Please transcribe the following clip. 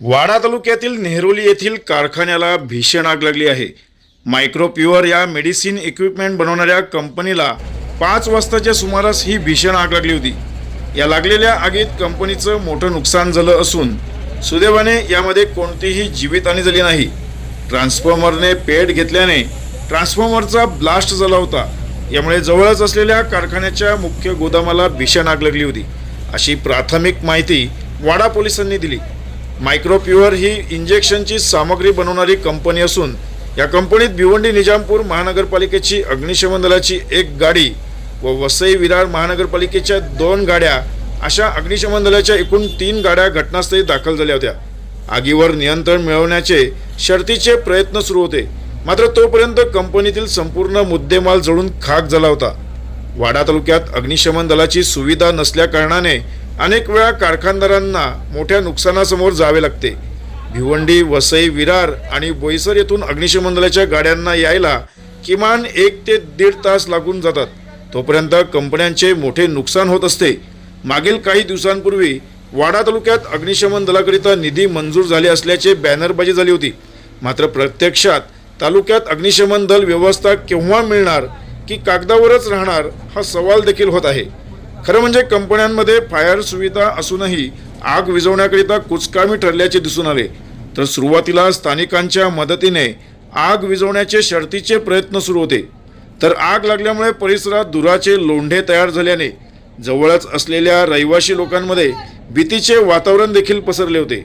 वाडा तालुक्यातील नेहरोली येथील कारखान्याला भीषण आग लागली आहे. मायक्रोप्युअर या मेडिसिन इक्विपमेंट बनवणाऱ्या कंपनीला पाच वाजताच्या सुमारास ही भीषण आग लागली होती. या लागलेल्या आगीत कंपनीचं मोठं नुकसान झालं असून सुदैवाने यामध्ये कोणतीही जीवितहानी झाली नाही. ट्रान्सफॉर्मरने पेट घेतल्याने ट्रान्सफॉर्मरचा ब्लास्ट झाला होता. यामुळे जवळच असलेल्या कारखान्याच्या मुख्य गोदामाला भीषण आग लागली होती. अशी प्राथमिक माहिती वाडा पोलिसांनी दिली. मायक्रोप्युअर ही इंजेक्शनची सामग्री बनवणारी कंपनी असून या कंपनीत भिवंडी निजामपूर महानगरपालिकेची अग्निशमन दलाची एक गाडी व वसई विरार महानगरपालिकेच्या दोन गाड्या अशा अग्निशमन दलाच्या एकूण तीन गाड्या घटनास्थळी दाखल झाल्या होत्या. आगीवर नियंत्रण मिळवण्याचे शर्तीचे प्रयत्न सुरू होते. मात्र तोपर्यंत कंपनीतील संपूर्ण मुद्देमाल जळून खाक झाला होता. वाडा तालुक्यात अग्निशमन दलाची सुविधा नसल्याकारणाने अनेक वेळा कारखानदारांना मोठ्या नुकसानासमोर जावे लागते. भिवंडी वसई विरार आणि बोईसर येथून अग्निशमन दलाच्या गाड्यांना यायला किमान एक ते दीड तास लागून जातात. तोपर्यंत कंपन्यांचे मोठे नुकसान होत असते. मागील काही दिवसांपूर्वी वाडा तालुक्यात अग्निशमन दलाकरिता निधी मंजूर झाले असल्याचे बॅनरबाजी झाली होती. मात्र प्रत्यक्षात तालुक्यात अग्निशमन दल व्यवस्था केव्हा मिळणार की कागदावरच राहणार हा सवाल देखील होत आहे. खरं म्हणजे कंपन्यांमध्ये फायर सुविधा असूनही आग विझवण्याकरिता कुचकामी ठरल्याचे दिसून आले. तर सुरुवातीला स्थानिकांच्या मदतीने आग विझवण्याचे शर्तीचे प्रयत्न सुरू होते. तर आग लागल्यामुळे परिसरात धुराचे लोंढे तयार झाल्याने जवळच असलेल्या रहिवासी लोकांमध्ये भीतीचे वातावरण देखील पसरले होते.